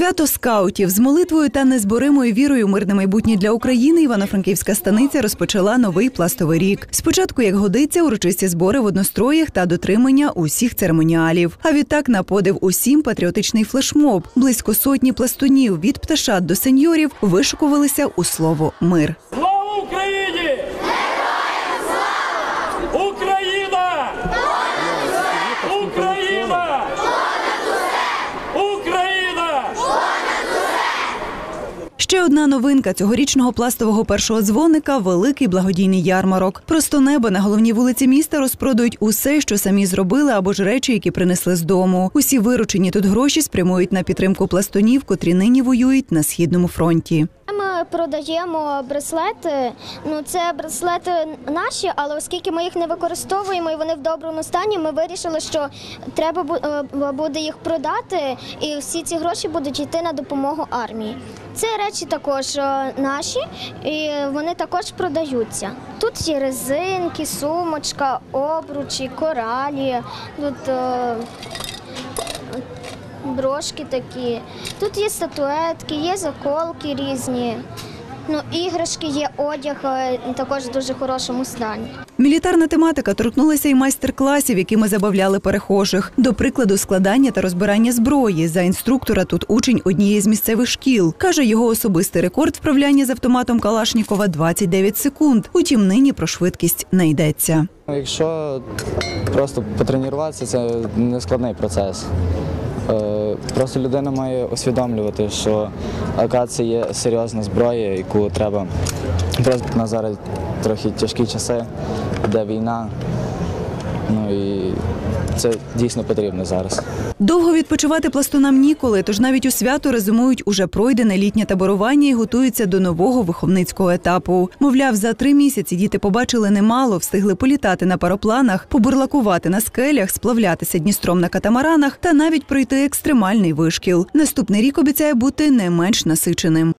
Свято скаутів з молитвою та незборимою вірою мирне майбутнє для України Івано-Франківська станиця розпочала новий пластовий рік. Спочатку, як годиться, урочисті збори в одностроях та дотримання усіх церемоніалів. А відтак на подив усім патріотичний флешмоб. Близько сотні пластунів від пташат до сеньорів вишукувалися у слово мир. Слава Україні! Слава! Україна! Україна! Україна! Ще одна новинка цьогорічного пластового першого дзвоника великий благодійний ярмарок. Просто небо на головній вулиці міста розпродають усе, що самі зробили, або ж речі, які принесли з дому. Усі виручені тут гроші спрямують на підтримку пластунів, котрі нині воюють на східному фронті. Ми продаємо браслети. Ну це браслети наші, але оскільки ми їх не використовуємо і вони в доброму стані, ми вирішили, що треба е, буде їх продати, і всі ці гроші будуть йти на допомогу армії. Це речі також е, наші, і вони також продаються. Тут є резинки, сумочка, обручі, коралі. Тут е, брошки такі. Тут є статуетки, є заколки різні. Ну, іграшки є, одяг е, також в дуже хорошому стані. Мілітарна тематика торкнулася і майстер-класів, якими забавляли перехожих. До прикладу, складання та розбирання зброї. За інструктора тут учень однієї з місцевих шкіл. Каже, його особистий рекорд вправляння з автоматом Калашнікова 29 секунд. Утім, нині про швидкість не йдеться. Якщо просто потренуватися, це не складний процес. Е, Просто людина має усвідомлювати, що АК це є серйозна зброя, яку треба на зараз трохи тяжкі часи, де війна. Ну і це дійсно потрібно зараз. Довго відпочивати пластунам ніколи, тож навіть у свято резюмують уже пройдене літнє таборування і готуються до нового виховницького етапу. Мовляв, за три місяці діти побачили немало, встигли політати на паропланах, побурлакувати на скелях, сплавлятися Дністром на катамаранах та навіть пройти екстремальний вишкіл. Наступний рік обіцяє бути не менш насиченим.